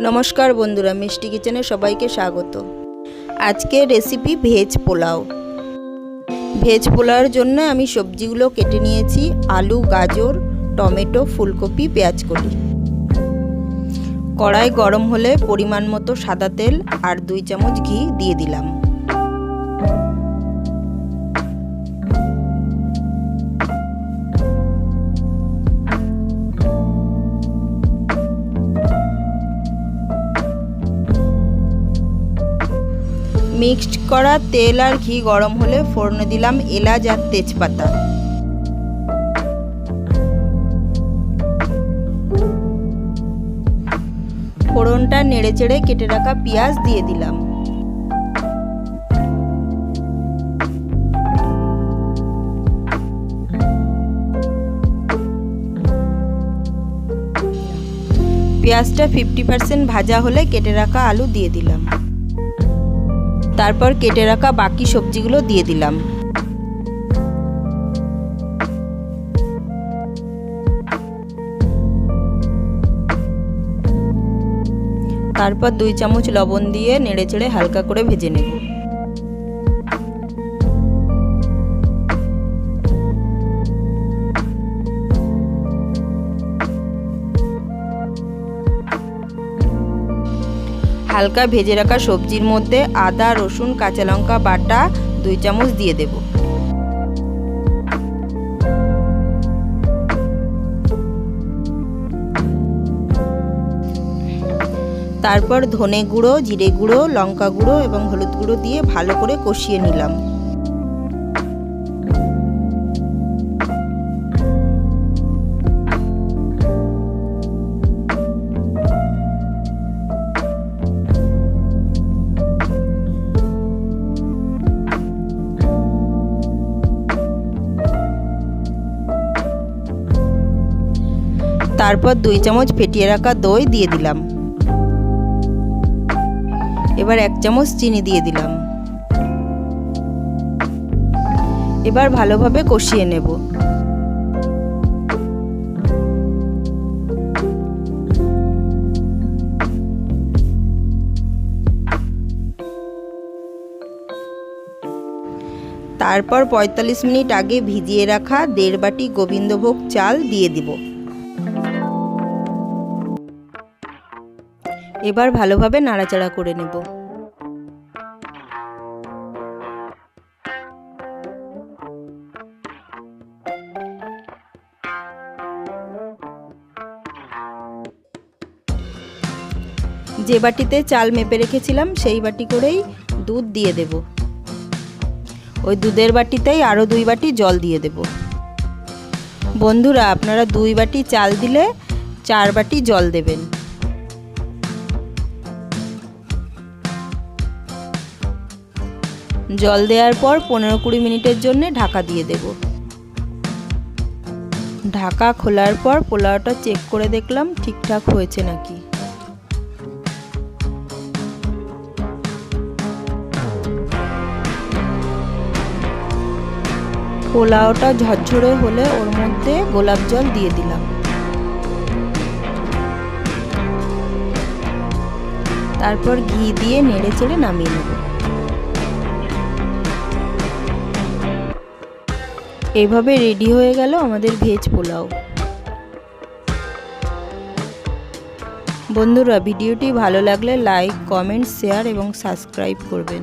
নমস্কার বন্ধুরা, মিষ্টি কিচেনে সবাইকে স্বাগত। আজকে রেসিপি ভেজ পোলাও। ভেজ পোলাওর জন্য আমি সবজিগুলো কেটে নিয়েছি, আলু, গাজর, টমেটো, ফুলকপি, পেঁয়াজ কলি। কড়াই গরম হলে পরিমাণ মতো সাদা তেল আর দুই চামচ ঘি দিয়ে দিলাম। মিক্সড করা তেল আর ঘি গরম হলে ফোড়নে দিলাম এলাচ আর তেজপাতা। ফোড়নটা নেড়ে চেড়ে কেটে রাখা পেঁয়াজ দিয়ে দিলাম। পেঁয়াজটা ফিফটি পার্সেন্ট ভাজা হলে কেটে রাখা আলু দিয়ে দিলাম। তারপর কেটে রাখা বাকি সবজিগুলো দিয়ে দিলাম। তারপর দুই চামচ লবণ দিয়ে নেড়ে চেড়ে হালকা করে ভেজে নেব। হালকা ভেজে রাখা সবজির মধ্যে আদা, রসুন, কাঁচা লঙ্কা, বাটা, দুই চামচ দিয়ে দেব। তারপর ধনে গুঁড়ো, জিরে গুঁড়ো, লঙ্কা গুঁড়ো এবং হলুদ গুঁড়ো দিয়ে ভালো করে কষিয়ে নিলাম। তারপর দুই চামচ ফেটিয়ে রাখা দই দিয়ে দিলাম। এবার এক চামচ চিনি দিয়ে দিলাম। এবার ভালোভাবে কষিয়ে নেব। তারপর ৪৫ মিনিট আগে ভিজিয়ে রাখা দেড় বাটি গোবিন্দভোগ চাল দিয়ে দিব। এবার ভালোভাবে নাড়াচাড়া করে নেব। যে বাটিতে চাল মেপে রেখেছিলাম, সেই বাটি করেই দুধ দিয়ে দেব। ওই দুধের বাটিতেই আরও দুই বাটি জল দিয়ে দেব। বন্ধুরা, আপনারা দুই বাটি চাল দিলে চার বাটি জল দেবেন। জল দেওয়ার পর পনেরো কুড়ি মিনিটের জন্য ঢাকা দিয়ে দেব। ঢাকা খোলার পর পোলাওটা চেক করে দেখলাম ঠিকঠাক হয়েছে নাকি। পোলাওটা ঝরঝরে হলে ওর মধ্যে গোলাপ জল দিয়ে দিলাম। তারপর ঘি দিয়ে নেড়ে চেড়ে নামিয়ে নেব। এভাবে রেডি হয়ে গেল আমাদের ভেজ পোলাও। বন্ধুরা, ভিডিওটি ভালো লাগলে লাইক কমেন্ট শেয়ার এবং সাবস্ক্রাইব করবেন।